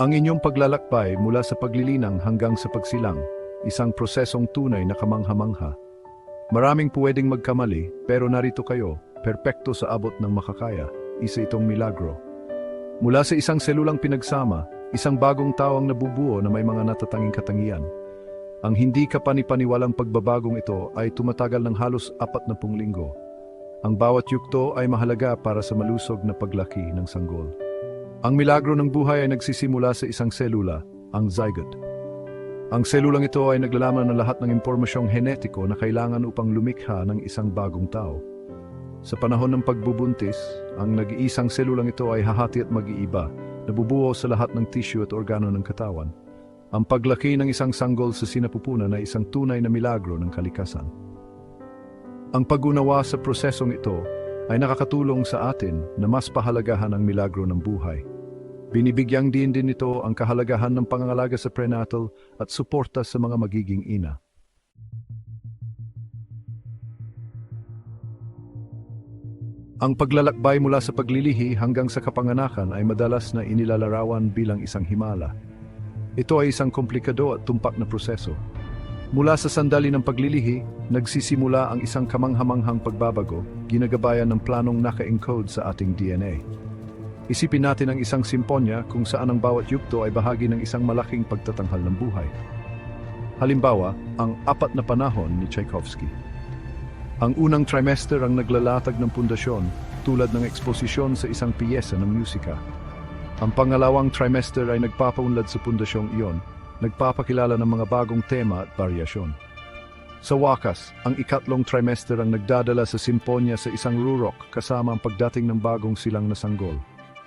Ang inyong paglalakbay mula sa paglilinang hanggang sa pagsilang, isang prosesong tunay na kamangha-mangha. Maraming pwedeng magkamali, pero narito kayo, perpekto sa abot ng makakaya, isa itong milagro. Mula sa isang selulang pinagsama, isang bagong tao ang nabubuo na may mga natatanging katangian. Ang hindi kapanipaniwalang pagbabagong ito ay tumatagal ng halos apat na linggo. Ang bawat yukto ay mahalaga para sa malusog na paglaki ng sanggol. Ang milagro ng buhay ay nagsisimula sa isang selula, ang zygote. Ang selulang ito ay naglalaman ng lahat ng impormasyong henetiko na kailangan upang lumikha ng isang bagong tao. Sa panahon ng pagbubuntis, ang nag-iisang selulang ito ay hahati at mag-iiba, nabubuo sa lahat ng tissue at organo ng katawan. Ang paglaki ng isang sanggol sa sinapupunan ay isang tunay na milagro ng kalikasan. Ang pag-unawa sa prosesong ito ay nakakatulong sa atin na mas pahalagahan ang milagro ng buhay. Binibigyang din din nito ang kahalagahan ng pangangalaga sa prenatal at suporta sa mga magiging ina. Ang paglalakbay mula sa paglilihi hanggang sa kapanganakan ay madalas na inilalarawan bilang isang himala. Ito ay isang komplikado at tumpak na proseso. Mula sa sandali ng paglilihi, nagsisimula ang isang kamanghamanghang pagbabago, ginagabayan ng planong naka-encode sa ating DNA. Isipin natin ang isang simponya kung saan ang bawat yugto ay bahagi ng isang malaking pagtatanghal ng buhay. Halimbawa, ang apat na panahon ni Tchaikovsky. Ang unang trimester ang naglalatag ng pundasyon tulad ng eksposisyon sa isang piyesa ng musika. Ang pangalawang trimester ay nagpapaunlad sa pundasyong iyon, nagpapakilala ng mga bagong tema at varyasyon. Sa wakas, ang ikatlong trimester ang nagdadala sa simponya sa isang rurok kasama ang pagdating ng bagong silang na sanggol.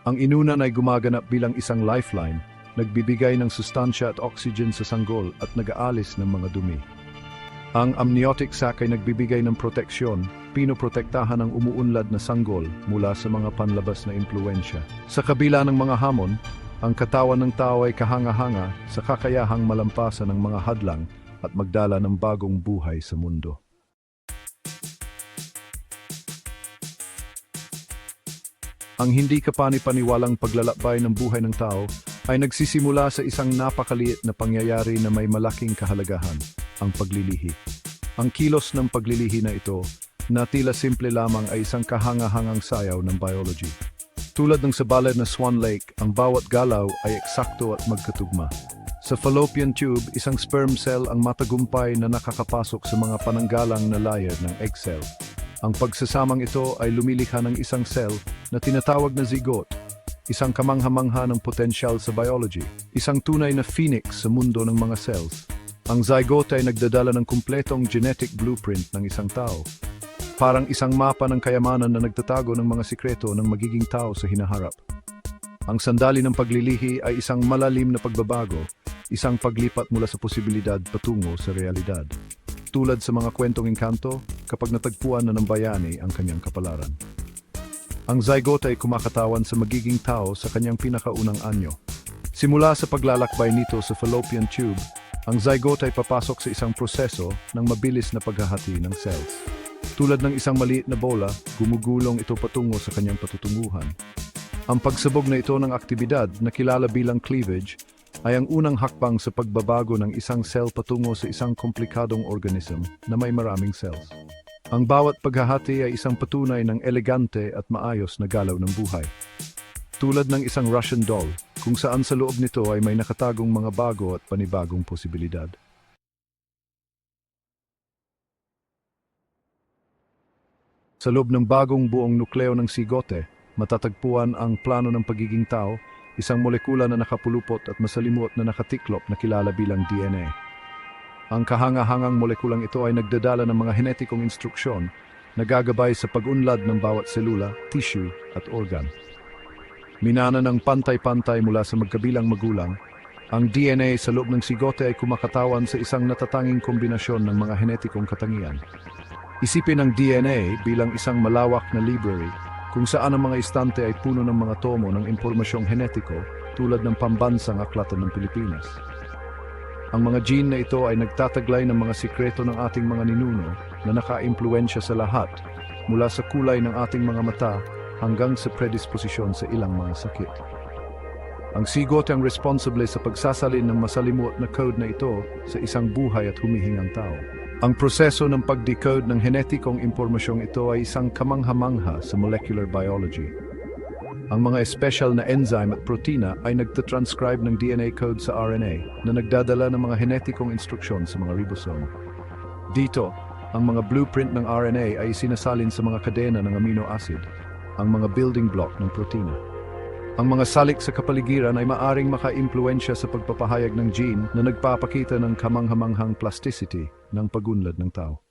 Ang inunan ay gumaganap bilang isang lifeline, nagbibigay ng sustansya at oxygen sa sanggol at nag-aalis ng mga dumi. Ang amniotic sac ay nagbibigay ng proteksyon, pinoprotektahan ang umuunlad na sanggol mula sa mga panlabas na impluensya. Sa kabila ng mga hamon, ang katawan ng tao ay kahanga-hanga sa kakayahang malampasan ng mga hadlang at magdala ng bagong buhay sa mundo. Ang hindi kapani-paniwalang paglalakbay ng buhay ng tao ay nagsisimula sa isang napakaliit na pangyayari na may malaking kahalagahan, ang paglilihi. Ang kilos ng paglilihi na ito, na tila simple lamang ay isang kahanga-hangang sayaw ng biology. Tulad ng sa balad na Swan Lake, ang bawat galaw ay eksakto at magkatugma. Sa fallopian tube, isang sperm cell ang matagumpay na nakakapasok sa mga pananggalang na layer ng egg cell. Ang pagsasamang ito ay lumilikha ng isang cell na tinatawag na zygote, isang kamangha-mangha ng potensyal sa biology, isang tunay na phoenix sa mundo ng mga cells. Ang zygote ay nagdadala ng kumpletong genetic blueprint ng isang tao. Parang isang mapa ng kayamanan na nagtatago ng mga sikreto ng magiging tao sa hinaharap. Ang sandali ng paglilihi ay isang malalim na pagbabago, isang paglipat mula sa posibilidad patungo sa realidad. Tulad sa mga kwentong engkanto, kapag natagpuan na ng bayani ang kanyang kapalaran. Ang zygote ay kumakatawan sa magiging tao sa kanyang pinakaunang anyo. Simula sa paglalakbay nito sa fallopian tube, ang zygote ay papasok sa isang proseso ng mabilis na paghahati ng cells. Tulad ng isang maliit na bola, gumugulong ito patungo sa kanyang patutunguhan. Ang pagsabog na ito ng aktibidad na kilala bilang cleavage ay ang unang hakbang sa pagbabago ng isang cell patungo sa isang komplikadong organism na may maraming cells. Ang bawat paghahati ay isang patunay ng elegante at maayos na galaw ng buhay. Tulad ng isang Russian doll, kung saan sa loob nito ay may nakatagong mga bago at panibagong posibilidad. Sa loob ng bagong buong nukleo ng sigote, matatagpuan ang plano ng pagiging tao, isang molekula na nakapulupot at masalimuot na nakatiklop na kilala bilang DNA. Ang kahanga-hangang molekulang ito ay nagdadala ng mga henetikong instruksyon na gagabay sa pag-unlad ng bawat selula, tissue at organ. Minana ng pantay-pantay mula sa magkabilang magulang, ang DNA sa loob ng sigote ay kumakatawan sa isang natatanging kombinasyon ng mga henetikong katangian. Isipin ang DNA bilang isang malawak na library kung saan ang mga istante ay puno ng mga tomo ng impormasyong henetiko tulad ng pambansang aklatan ng Pilipinas. Ang mga gene na ito ay nagtataglay ng mga sikreto ng ating mga ninuno na naka-impluensya sa lahat mula sa kulay ng ating mga mata hanggang sa predisposisyon sa ilang mga sakit. Ang sigot ang responsable sa pagsasalin ng masalimuot na code na ito sa isang buhay at humihingang tao. Ang proseso ng pag-decode ng genetikong impormasyong ito ay isang kamangha-mangha sa molecular biology. Ang mga special na enzyme at protina ay nagtatranscribe ng DNA code sa RNA na nagdadala ng mga genetikong instruksyon sa mga ribosome. Dito, ang mga blueprint ng RNA ay sinasalin sa mga kadena ng amino acid, ang mga building block ng protina. Ang mga salik sa kapaligiran ay maaring maka-impluensya sa pagpapahayag ng gene na nagpapakita ng kamanghamanghang plasticity ng pagunlad ng tao.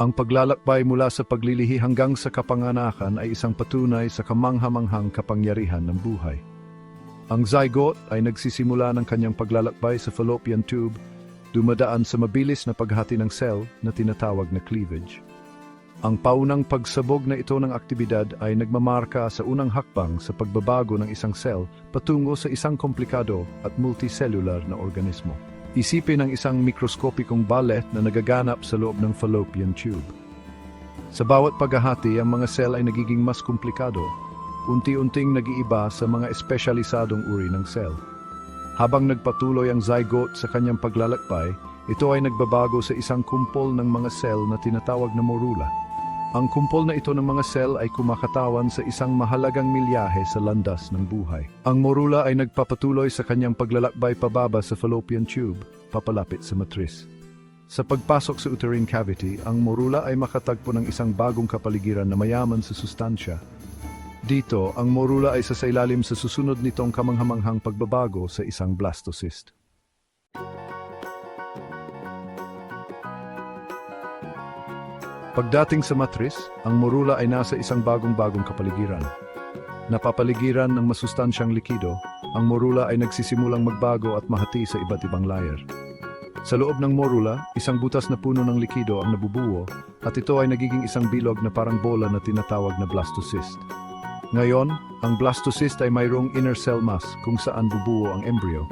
Ang paglalakbay mula sa paglilihi hanggang sa kapanganakan ay isang patunay sa kamanghamanghang kapangyarihan ng buhay. Ang zygote ay nagsisimula ng kanyang paglalakbay sa fallopian tube, dumadaan sa mabilis na paghati ng cell na tinatawag na cleavage. Ang paunang pagsabog na ito ng aktibidad ay nagmamarka sa unang hakbang sa pagbabago ng isang cell patungo sa isang komplikado at multicellular na organismo. Isipin ang isang mikroskopikong ballet na nagaganap sa loob ng fallopian tube. Sa bawat paghahati, ang mga cell ay nagiging mas komplikado, unti-unting nag-iiba sa mga espesyalisadong uri ng cell. Habang nagpatuloy ang zygote sa kanyang paglalakbay, ito ay nagbabago sa isang kumpol ng mga cell na tinatawag na morula. Ang kumpol na ito ng mga cell ay kumakatawan sa isang mahalagang milyahe sa landas ng buhay. Ang morula ay nagpapatuloy sa kanyang paglalakbay pababa sa fallopian tube, papalapit sa matris. Sa pagpasok sa uterine cavity, ang morula ay makatagpo ng isang bagong kapaligiran na mayaman sa sustansya. Dito, ang morula ay sasailalim sa susunod nitong kamanghamanghang pagbabago sa isang blastocyst. Pagdating sa matris, ang morula ay nasa isang bagong-bagong kapaligiran. Napapaligiran ng masustansyang likido, ang morula ay nagsisimulang magbago at mahati sa iba't ibang layer. Sa loob ng morula, isang butas na puno ng likido ang nabubuo at ito ay nagiging isang bilog na parang bola na tinatawag na blastocyst. Ngayon, ang blastocyst ay mayroong inner cell mass kung saan bubuo ang embryo.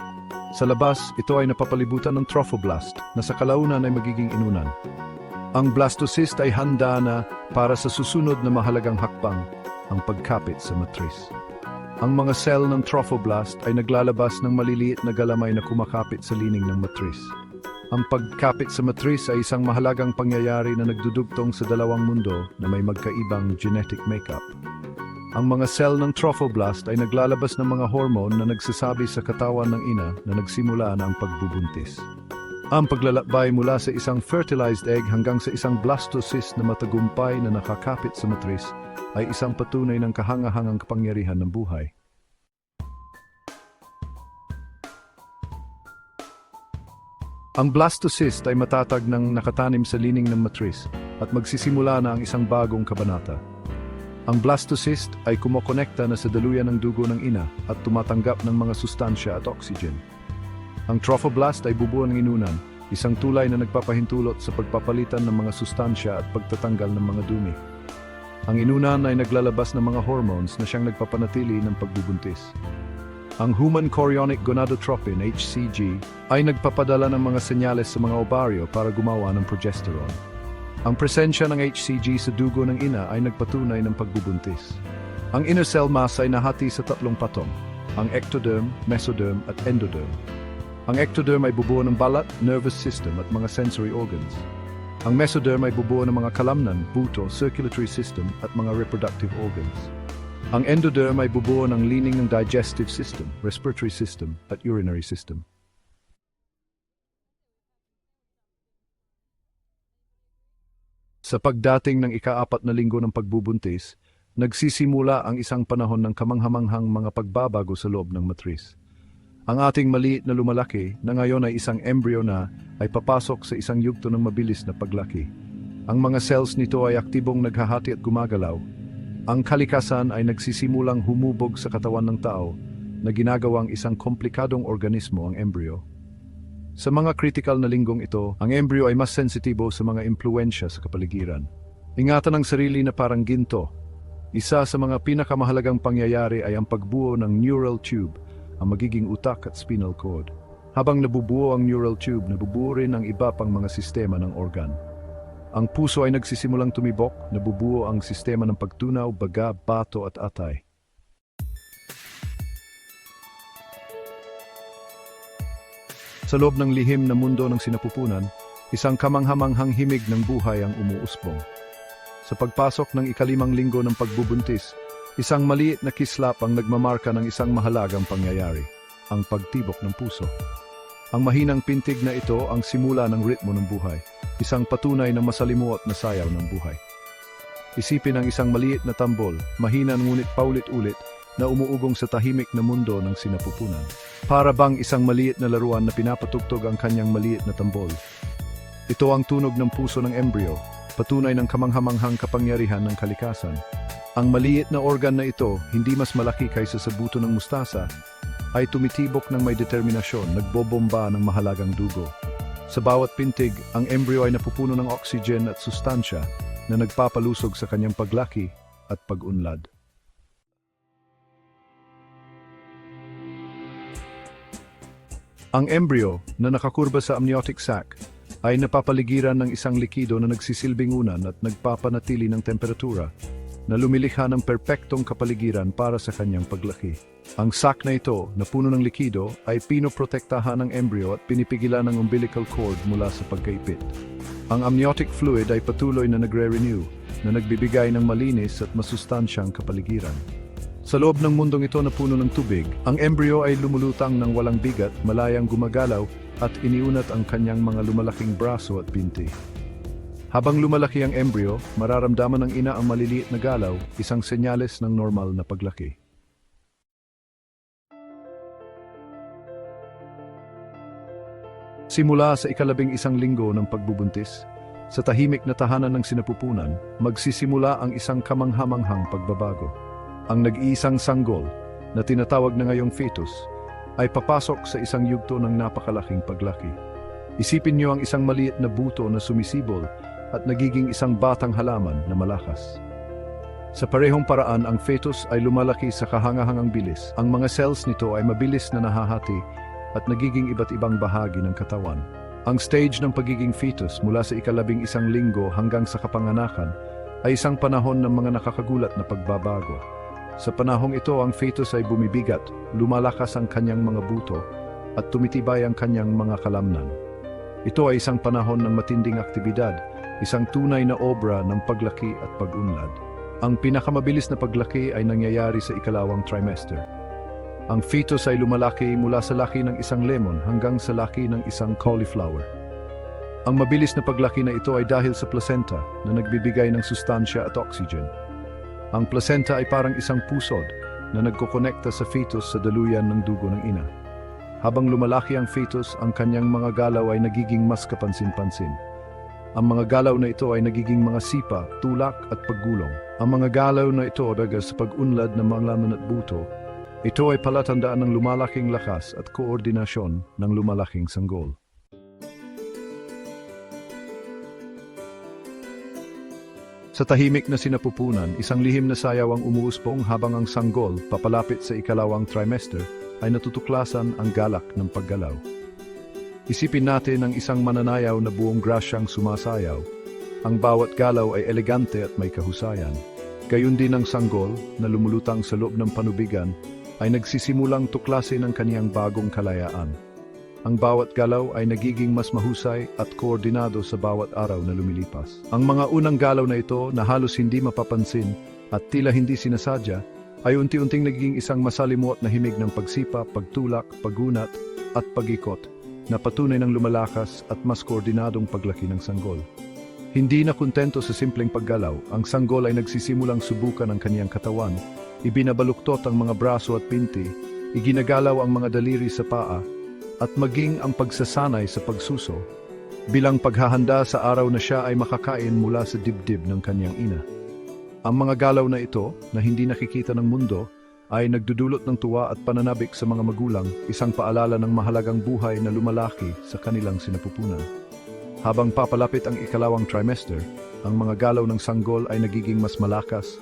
Sa labas, ito ay napapalibutan ng trophoblast na sa kalaunan ay magiging inunan. Ang blastocyst ay handa na para sa susunod na mahalagang hakbang, ang pagkapit sa matris. Ang mga cell ng trophoblast ay naglalabas ng maliliit na galamay na kumakapit sa lining ng matris. Ang pagkapit sa matris ay isang mahalagang pangyayari na nagdudugtong sa dalawang mundo na may magkaibang genetic makeup. Ang mga cell ng trophoblast ay naglalabas ng mga hormone na nagsasabi sa katawan ng ina na nagsimula na ang pagbubuntis. Ang paglalakbay mula sa isang fertilized egg hanggang sa isang blastocyst na matagumpay na nakakapit sa matris ay isang patunay ng kahangahangang kapangyarihan ng buhay. Ang blastocyst ay matatag ng nakatanim sa lining ng matris at magsisimula na ang isang bagong kabanata. Ang blastocyst ay kumokonekta na sa daluyan ng dugo ng ina at tumatanggap ng mga sustansya at oxygen. Ang trophoblast ay bubuo ng inunan, isang tulay na nagpapahintulot sa pagpapalitan ng mga sustansya at pagtatanggal ng mga dumi. Ang inunan ay naglalabas ng mga hormones na siyang nagpapanatili ng pagbubuntis. Ang human chorionic gonadotropin HCG ay nagpapadala ng mga senyales sa mga ovaryo para gumawa ng progesterone. Ang presensya ng HCG sa dugo ng ina ay nagpatunay ng pagbubuntis. Ang inner cell mass ay nahati sa tatlong patong, ang ectoderm, mesoderm at endoderm. Ang ectoderm ay bubuo ng balat, nervous system at mga sensory organs. Ang mesoderm ay bubuo ng mga kalamnan, buto, circulatory system at mga reproductive organs. Ang endoderm ay bubuo ng lining ng digestive system, respiratory system at urinary system. Sa pagdating ng ikaapat na linggo ng pagbubuntis, nagsisimula ang isang panahon ng kamanghamanghang mga pagbabago sa loob ng matris. Ang ating maliit na lumalaki na ngayon ay isang embryo na ay papasok sa isang yugto ng mabilis na paglaki. Ang mga cells nito ay aktibong naghahati at gumagalaw. Ang kalikasan ay nagsisimulang humubog sa katawan ng tao na ginagawang isang komplikadong organismo ang embryo. Sa mga critical na linggong ito, ang embryo ay mas sensitibo sa mga impluensya sa kapaligiran. Ingatan ang sarili na parang ginto. Isa sa mga pinakamahalagang pangyayari ay ang pagbuo ng neural tube, ang magiging utak at spinal cord. Habang nabubuo ang neural tube, nabubuo rin ang iba pang mga sistema ng organ. Ang puso ay nagsisimulang tumibok, nabubuo ang sistema ng pagtunaw, baga, bato at atay. Sa loob ng lihim na mundo ng sinapupunan, isang kamanghamanghang himig ng buhay ang umuusbong. Sa pagpasok ng ikalimang linggo ng pagbubuntis, isang maliit na kislap ang nagmamarka ng isang mahalagang pangyayari, ang pagtibok ng puso. Ang mahinang pintig na ito ang simula ng ritmo ng buhay, isang patunay na masalimuot na sayaw ng buhay. Isipin ang isang maliit na tambol, mahina ngunit paulit-ulit, na umuugong sa tahimik na mundo ng sinapupunan. Para bang isang maliit na laruan na pinapatugtog ang kanyang maliit na tambol. Ito ang tunog ng puso ng embryo, patunay ng kamanghamanghang kapangyarihan ng kalikasan. Ang maliit na organ na ito, hindi mas malaki kaysa sa buto ng mustasa, ay tumitibok ng may determinasyon, nagbobomba ng mahalagang dugo. Sa bawat pintig, ang embryo ay napupuno ng oxygen at sustansya na nagpapalusog sa kanyang paglaki at pag-unlad. Ang embryo na nakakurba sa amniotic sac ay napapaligiran ng isang likido na nagsisilbing unan at nagpapanatili ng temperatura na lumilikha ng perpektong kapaligiran para sa kanyang paglaki. Ang sac na ito, na puno ng likido, ay pinoprotektahan ng embryo at pinipigilan ng umbilical cord mula sa pagkaipit. Ang amniotic fluid ay patuloy na nagre-renew, na nagbibigay ng malinis at masustansyang kapaligiran. Sa loob ng mundong ito na puno ng tubig, ang embryo ay lumulutang ng walang bigat, malayang gumagalaw at iniunat ang kanyang mga lumalaking braso at binti. Habang lumalaki ang embryo, mararamdaman ng ina ang maliliit na galaw, isang senyales ng normal na paglaki. Simula sa ikalabing isang linggo ng pagbubuntis, sa tahimik na tahanan ng sinapupunan, magsisimula ang isang kamanghamanghang pagbabago. Ang nag-iisang sanggol, na tinatawag na ngayong fetus, ay papasok sa isang yugto ng napakalaking paglaki. Isipin niyo ang isang maliit na buto na sumisibol at nagiging isang batang halaman na malakas. Sa parehong paraan, ang fetus ay lumalaki sa kahangahangang bilis. Ang mga cells nito ay mabilis na nahahati at nagiging iba't ibang bahagi ng katawan. Ang stage ng pagiging fetus mula sa ikalabing isang linggo hanggang sa kapanganakan ay isang panahon ng mga nakakagulat na pagbabago. Sa panahong ito, ang fetus ay bumibigat, lumalakas ang kanyang mga buto, at tumitibay ang kanyang mga kalamnan. Ito ay isang panahon ng matinding aktibidad, isang tunay na obra ng paglaki at pag-unlad. Ang pinakamabilis na paglaki ay nangyayari sa ikalawang trimester. Ang fetus ay lumalaki mula sa laki ng isang lemon hanggang sa laki ng isang cauliflower. Ang mabilis na paglaki na ito ay dahil sa placenta na nagbibigay ng sustansya at oxygen. Ang placenta ay parang isang pusod na nagkokonekta sa fetus sa daluyan ng dugo ng ina. Habang lumalaki ang fetus, ang kanyang mga galaw ay nagiging mas kapansin-pansin. Ang mga galaw na ito ay nagiging mga sipa, tulak at paggulong. Ang mga galaw na ito daga sa pag-unlad ng mga laman at buto, ito ay palatandaan ng lumalaking lakas at koordinasyon ng lumalaking sanggol. Sa tahimik na sinapupunan, isang lihim na sayaw ang umuuspong habang ang sanggol, papalapit sa ikalawang trimester, ay natutuklasan ang galak ng paggalaw. Isipin natin ang isang mananayaw na buong grasyang sumasayaw. Ang bawat galaw ay elegante at may kahusayan. Gayun din ang sanggol na lumulutang sa loob ng panubigan ay nagsisimulang tuklasin ang kaniyang bagong kalayaan. Ang bawat galaw ay nagiging mas mahusay at koordinado sa bawat araw na lumilipas. Ang mga unang galaw na ito na halos hindi mapapansin at tila hindi sinasadya ay unti-unting nagiging isang masalimuot na himig ng pagsipa, pagtulak, pagunat at pagikot na patunay ng lumalakas at mas koordinadong paglaki ng sanggol. Hindi na kontento sa simpleng paggalaw, ang sanggol ay nagsisimulang subukan ang kaniyang katawan, ibinabaluktot ang mga braso at pinti, iginagalaw ang mga daliri sa paa, at maging ang pagsasanay sa pagsuso, bilang paghahanda sa araw na siya ay makakain mula sa dibdib ng kanyang ina. Ang mga galaw na ito, na hindi nakikita ng mundo, ay nagdudulot ng tuwa at pananabik sa mga magulang, isang paalala ng mahalagang buhay na lumalaki sa kanilang sinapupunan. Habang papalapit ang ikalawang trimester, ang mga galaw ng sanggol ay nagiging mas malakas.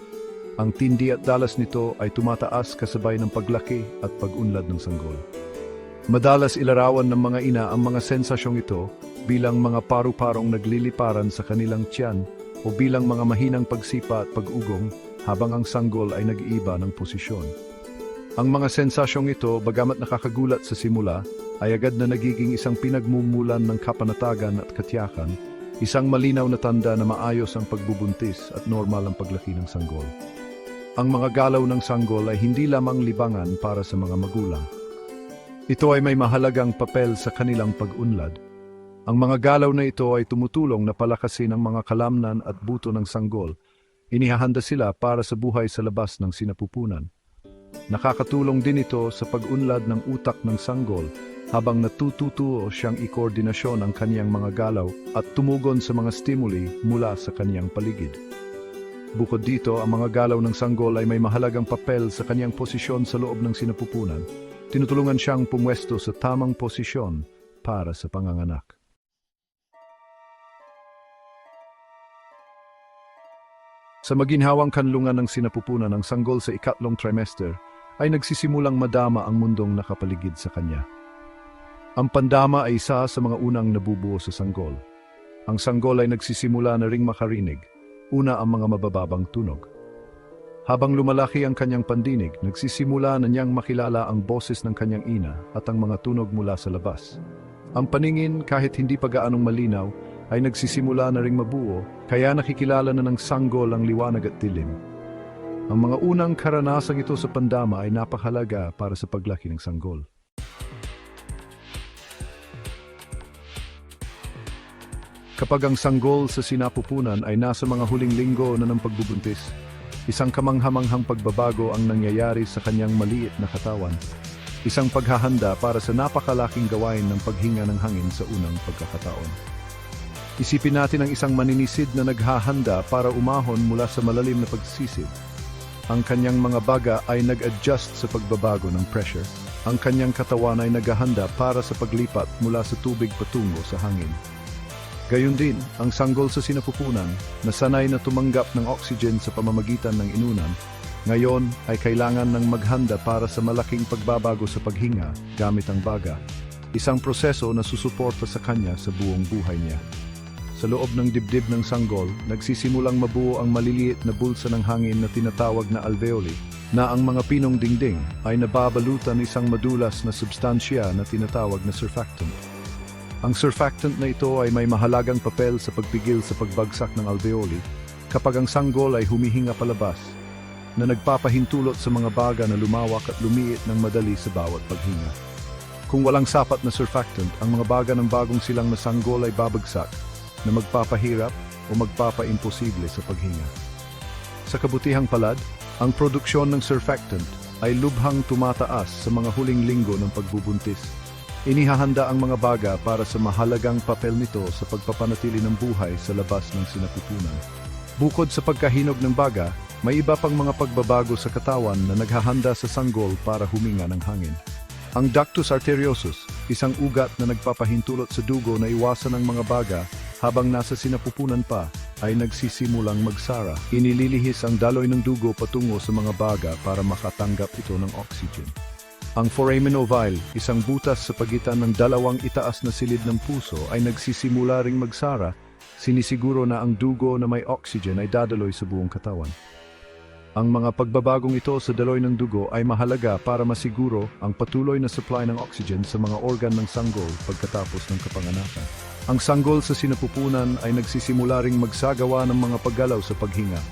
Ang tindi at dalas nito ay tumataas kasabay ng paglaki at pag-unlad ng sanggol. Madalas ilarawan ng mga ina ang mga sensasyong ito bilang mga paru-parong nagliliparan sa kanilang tiyan o bilang mga mahinang pagsipa at pag-ugong habang ang sanggol ay nag-iiba ng posisyon. Ang mga sensasyong ito, bagamat nakakagulat sa simula, ay agad na nagiging isang pinagmumulan ng kapanatagan at katiyakan, isang malinaw na tanda na maayos ang pagbubuntis at normal ang paglaki ng sanggol. Ang mga galaw ng sanggol ay hindi lamang libangan para sa mga magulang. Ito ay may mahalagang papel sa kanilang pag-unlad. Ang mga galaw na ito ay tumutulong na palakasin ang mga kalamnan at buto ng sanggol. Inihahanda sila para sa buhay sa labas ng sinapupunan. Nakakatulong din ito sa pag-unlad ng utak ng sanggol habang natututuo siyang ikoordinasyon ang kaniyang mga galaw at tumugon sa mga stimuli mula sa kaniyang paligid. Bukod dito, ang mga galaw ng sanggol ay may mahalagang papel sa kaniyang posisyon sa loob ng sinapupunan. Tinutulungan siyang pumwesto sa tamang posisyon para sa panganganak. Sa maginhawang kanlungan ng sinapupunan ng sanggol sa ikatlong trimester, ay nagsisimulang madama ang mundong nakapaligid sa kanya. Ang pandama ay isa sa mga unang nabubuo sa sanggol. Ang sanggol ay nagsisimula na ring makarinig, una ang mga mabababang tunog. Habang lumalaki ang kanyang pandinig, nagsisimula na niyang makilala ang boses ng kanyang ina at ang mga tunog mula sa labas. Ang paningin, kahit hindi pa gaanong malinaw, ay nagsisimula na ring mabuo, kaya nakikilala na ng sanggol ang liwanag at dilim. Ang mga unang karanasang ito sa pandama ay napakahalaga para sa paglaki ng sanggol. Kapag ang sanggol sa sinapupunan ay nasa mga huling linggo na ng pagbubuntis, isang kamanghamanghang pagbabago ang nangyayari sa kanyang maliit na katawan. Isang paghahanda para sa napakalaking gawain ng paghinga ng hangin sa unang pagkakataon. Isipin natin ang isang maninisid na naghahanda para umahon mula sa malalim na pagsisid. Ang kanyang mga baga ay nag-adjust sa pagbabago ng pressure. Ang kanyang katawan ay naghahanda para sa paglipat mula sa tubig patungo sa hangin. Gayun din, ang sanggol sa sinapupunan na sanay na tumanggap ng oxygen sa pamamagitan ng inunan, ngayon ay kailangan ng maghanda para sa malaking pagbabago sa paghinga gamit ang baga, isang proseso na susuporta sa kanya sa buong buhay niya. Sa loob ng dibdib ng sanggol, nagsisimulang mabuo ang maliliit na bulsa ng hangin na tinatawag na alveoli, na ang mga pinong dingding ay nababalutan isang madulas na substansya na tinatawag na surfactant. Ang surfactant na ito ay may mahalagang papel sa pagpigil sa pagbagsak ng alveoli kapag ang sanggol ay humihinga palabas, na nagpapahintulot sa mga baga na lumawak at lumiit ng madali sa bawat paghinga. Kung walang sapat na surfactant, ang mga baga ng bagong silang na sanggol ay babagsak na magpapahirap o magpapaimposible sa paghinga. Sa kabutihang palad, ang produksyon ng surfactant ay lubhang tumataas sa mga huling linggo ng pagbubuntis. Inihahanda ang mga baga para sa mahalagang papel nito sa pagpapanatili ng buhay sa labas ng sinapupunan. Bukod sa pagkahinog ng baga, may iba pang mga pagbabago sa katawan na naghahanda sa sanggol para huminga ng hangin. Ang ductus arteriosus, isang ugat na nagpapahintulot sa dugo na iwasan ng mga baga habang nasa sinapupunan pa, ay nagsisimulang magsara. Inililihis ang daloy ng dugo patungo sa mga baga para makatanggap ito ng oxygen. Ang foramen ovale, isang butas sa pagitan ng dalawang itaas na silid ng puso ay nagsisimula ring magsara, sinisiguro na ang dugo na may oxygen ay dadaloy sa buong katawan. Ang mga pagbabagong ito sa daloy ng dugo ay mahalaga para masiguro ang patuloy na supply ng oxygen sa mga organ ng sanggol pagkatapos ng kapanganakan. Ang sanggol sa sinapupunan ay nagsisimula ring magsagawa ng mga paggalaw sa paghinga.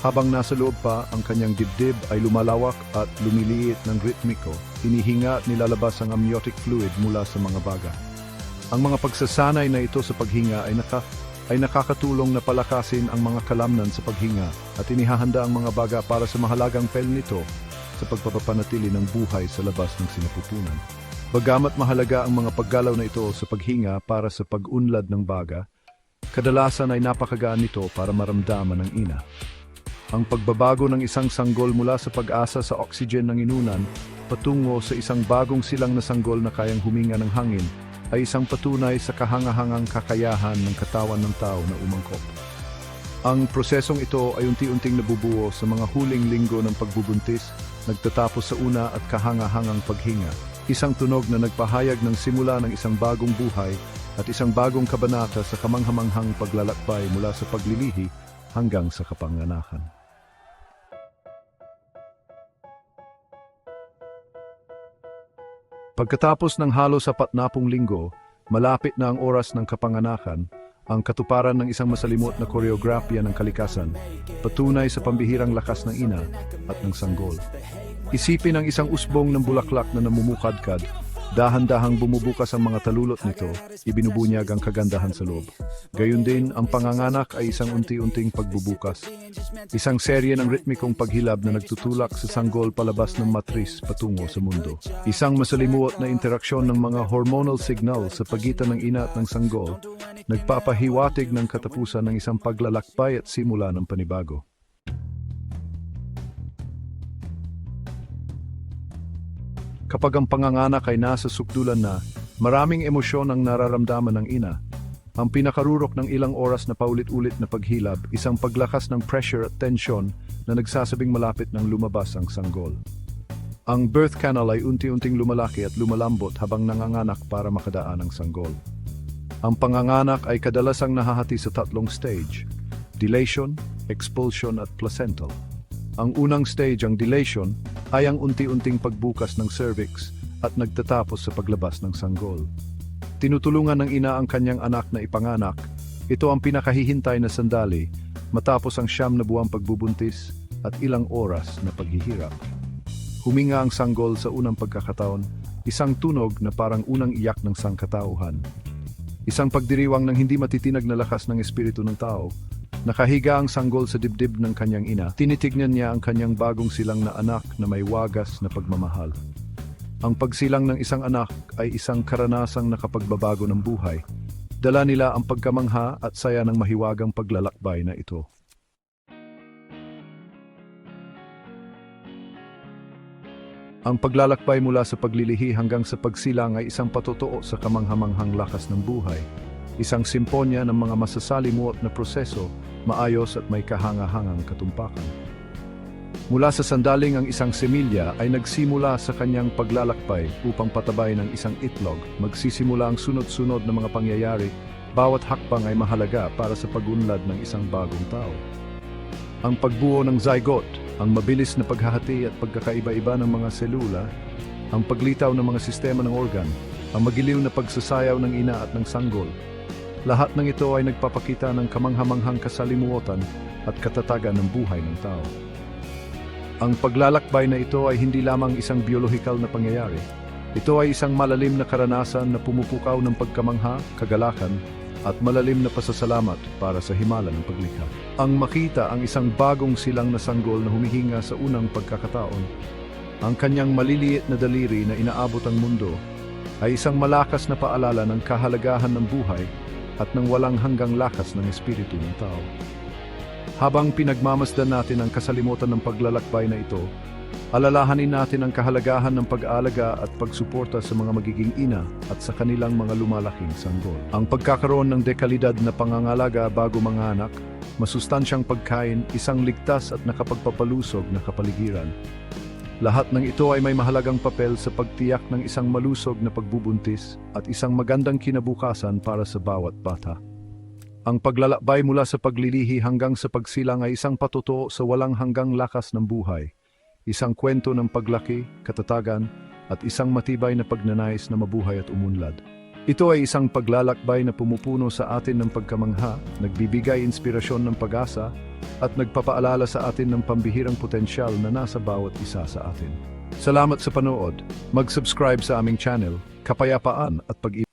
Habang nasa loob pa, ang kanyang dibdib ay lumalawak at lumiliit ng ritmiko, hinihinga at nilalabas ang amniotic fluid mula sa mga baga. Ang mga pagsasanay na ito sa paghinga ay naka ay nakakatulong na palakasin ang mga kalamnan sa paghinga at inihahanda ang mga baga para sa mahalagang pel nito sa pagpapapanatili ng buhay sa labas ng sinapupunan. Bagamat mahalaga ang mga paggalaw na ito sa paghinga para sa pag-unlad ng baga, kadalasan ay napakagaan nito para maramdaman ng ina. Ang pagbabago ng isang sanggol mula sa pag-asa sa oxygen ng inunan patungo sa isang bagong silang na sanggol na kayang huminga ng hangin ay isang patunay sa kahangahangang kakayahan ng katawan ng tao na umangkop. Ang prosesong ito ay unti-unting nabubuo sa mga huling linggo ng pagbubuntis, nagtatapos sa una at kahangahangang paghinga. Isang tunog na nagpahayag ng simula ng isang bagong buhay at isang bagong kabanata sa kamanghamanghang paglalakbay mula sa paglilihi hanggang sa kapanganakan. Pagkatapos ng halos apat na linggo, malapit na ang oras ng kapanganakan, ang katuparan ng isang masalimot na koreografiya ng kalikasan, patunay sa pambihirang lakas ng ina at ng sanggol. Isipin ang isang usbong ng bulaklak na namumukadkad, dahan-dahang bumubukas ang mga talulot nito, ibinubunyag ang kagandahan sa loob. Gayun din, ang panganganak ay isang unti-unting pagbubukas. Isang serye ng ritmikong paghilab na nagtutulak sa sanggol palabas ng matris patungo sa mundo. Isang masalimuot na interaksyon ng mga hormonal signal sa pagitan ng ina at ng sanggol, nagpapahiwatig ng katapusan ng isang paglalakbay at simula ng panibago. Kapag ang panganganak ay nasa sukdulan na, maraming emosyon ang nararamdaman ng ina. Ang pinakarurok ng ilang oras na paulit-ulit na paghilab, isang paglakas ng pressure at tension na nagsasabing malapit ng lumabas ang sanggol. Ang birth canal ay unti-unting lumalaki at lumalambot habang nanganganak para makadaan ang sanggol. Ang panganganak ay kadalasang nahahati sa tatlong stage, dilation, expulsion at placental. Ang unang stage, ang dilation, ay ang unti-unting pagbukas ng cervix at nagtatapos sa paglabas ng sanggol. Tinutulungan ng ina ang kanyang anak na ipanganak. Ito ang pinakahihintay na sandali matapos ang siyam na buwang pagbubuntis at ilang oras na paghihirap. Huminga ang sanggol sa unang pagkakataon, isang tunog na parang unang iyak ng sangkatauhan. Isang pagdiriwang ng hindi matitinag na lakas ng espiritu ng tao. Nakahiga ang sanggol sa dibdib ng kanyang ina. Tinitignan niya ang kanyang bagong silang na anak na may wagas na pagmamahal. Ang pagsilang ng isang anak ay isang karanasang nakapagbabago ng buhay. Dala nila ang pagkamangha at saya ng mahiwagang paglalakbay na ito. Ang paglalakbay mula sa paglilihi hanggang sa pagsilang ay isang patotoo sa kamanghamanghang lakas ng buhay. Isang simponya ng mga masasalimuot na proseso, maayos at may kahanga-hangang katumpakan. Mula sa sandaling ang isang semilya ay nagsimula sa kanyang paglalakbay upang patabay ng isang itlog. Magsisimula ang sunod-sunod na mga pangyayari, bawat hakbang ay mahalaga para sa pagunlad ng isang bagong tao. Ang pagbuo ng zygote, ang mabilis na paghahati at pagkakaiba-iba ng mga selula, ang paglitaw ng mga sistema ng organ, ang magiliw na pagsasayaw ng ina at ng sanggol. Lahat ng ito ay nagpapakita ng kamanghamanghang kasalimuotan at katatagan ng buhay ng tao. Ang paglalakbay na ito ay hindi lamang isang biolohikal na pangyayari. Ito ay isang malalim na karanasan na pumupukaw ng pagkamangha, kagalakan, at malalim na pasasalamat para sa himala ng paglikha. Ang makita ang isang bagong silang na sanggol na humihinga sa unang pagkakataon, ang kanyang maliliit na daliri na inaabot ang mundo, ay isang malakas na paalala ng kahalagahan ng buhay at ng walang hanggang lakas ng espiritu ng tao. Habang pinagmamasdan natin ang kasalimutan ng paglalakbay na ito, alalahanin natin ang kahalagahan ng pag-aalaga at pagsuporta sa mga magiging ina at sa kanilang mga lumalaking sanggol. Ang pagkakaroon ng dekalidad na pangangalaga bago mga anak, masustansyang pagkain, isang ligtas at nakapagpapalusog na kapaligiran. Lahat ng ito ay may mahalagang papel sa pagtiyak ng isang malusog na pagbubuntis at isang magandang kinabukasan para sa bawat bata. Ang paglalakbay mula sa paglilihi hanggang sa pagsilang ay isang patuto sa walang hanggang lakas ng buhay. Isang kwento ng paglaki, katatagan, at isang matibay na pagnanais na mabuhay at umunlad. Ito ay isang paglalakbay na pumupuno sa atin ng pagkamangha, nagbibigay inspirasyon ng pag-asa, at nagpapaalala sa atin ng pambihirang potensyal na nasa bawat isa sa atin. Salamat sa panood. Mag-subscribe sa aming channel, Kapayapaan at pag